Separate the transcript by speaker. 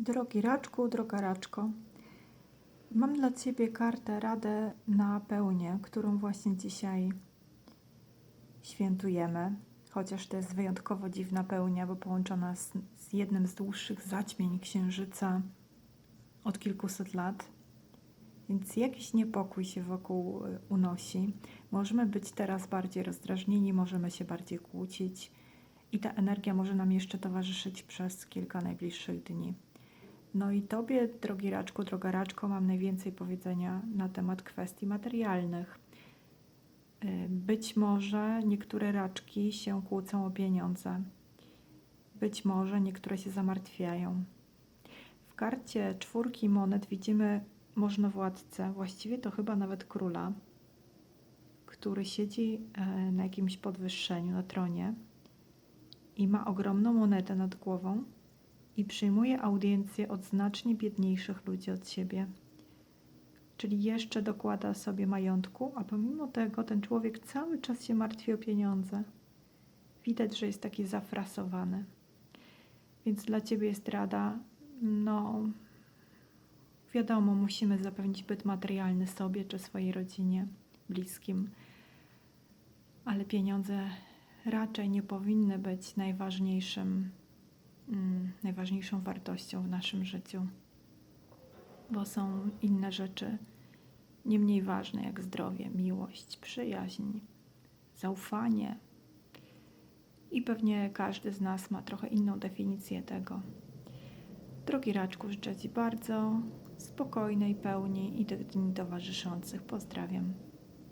Speaker 1: Drogi raczku, droga raczko, mam dla Ciebie kartę Radę na pełnię, którą właśnie dzisiaj świętujemy. Chociaż to jest wyjątkowo dziwna pełnia, bo połączona z, z jednym z dłuższych zaćmień Księżyca od kilkuset lat. Więc jakiś niepokój się wokół y, unosi. Możemy być teraz bardziej rozdrażnieni, możemy się bardziej kłócić i ta energia może nam jeszcze towarzyszyć przez kilka najbliższych dni. No i Tobie, drogi raczku, droga raczko, mam najwięcej powiedzenia na temat kwestii materialnych. Y, Być może niektóre raczki się kłócą o pieniądze. Być może niektóre się zamartwiają. W karcie czwórki monet widzimy możnowładcę, właściwie to chyba nawet króla, który siedzi e, na jakimś podwyższeniu, na tronie i ma ogromną monetę nad głową i przyjmuje audiencję od znacznie biedniejszych ludzi od siebie. Czyli jeszcze dokłada sobie majątku, a pomimo tego ten człowiek cały czas się martwi o pieniądze. Widać, że jest taki zafrasowany. Więc dla ciebie jest rada, no, wiadomo, musimy zapewnić byt materialny sobie czy swojej rodzinie, bliskim, ale pieniądze raczej nie powinny być najważniejszym, mm, najważniejszą wartością w naszym życiu, bo są inne rzeczy nie mniej ważne, jak zdrowie, miłość, przyjaźń, zaufanie. I pewnie każdy z nas ma trochę inną definicję tego. Drogi Raczku, życzę Ci bardzo spokojnej pełni i tych dni towarzyszących. Pozdrawiam.